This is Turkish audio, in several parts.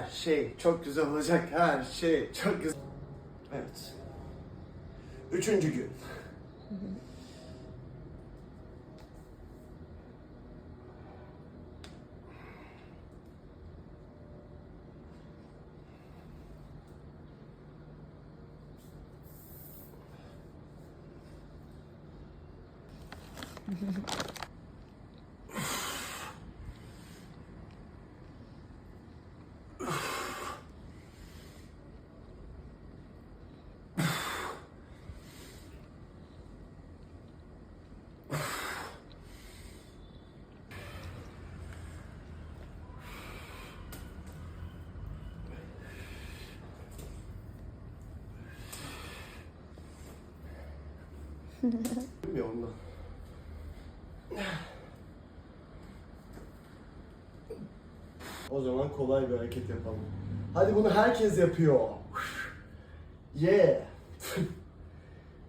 Her şey çok güzel olacak. Her şey çok güzel. Evet. Üçüncü gün. Ya ondan. O zaman kolay bir hareket yapalım. Hadi bunu herkes yapıyor. Yeah.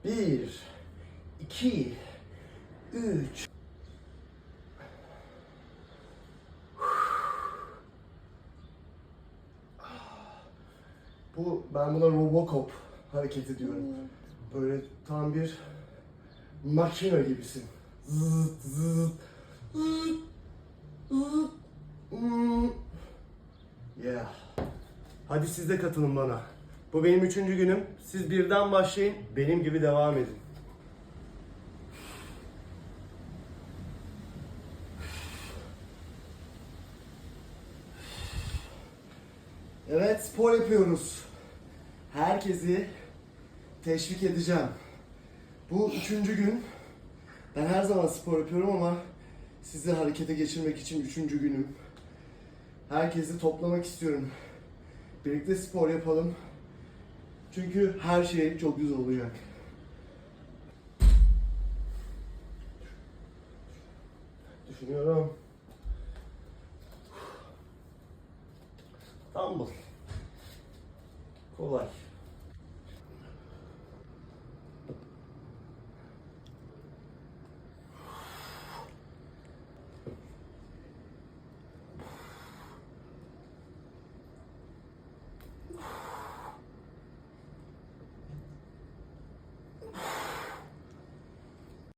Bir, iki, üç. Bu ben buna Robocop hareketi diyorum. Böyle tam bir makine gibisin. Zıt zıt zıt zıt. Hmm. Yeah. Hadi siz de katılın bana. Bu benim üçüncü günüm. Siz birden başlayın, benim gibi devam edin. Evet, spor yapıyoruz. Herkesi teşvik edeceğim. Bu üçüncü gün. Ben her zaman spor yapıyorum ama sizi harekete geçirmek için üçüncü günüm. Herkesi toplamak istiyorum. Birlikte spor yapalım. Çünkü her şey çok güzel olacak. Düşünüyorum. Dumbbell. Kolay.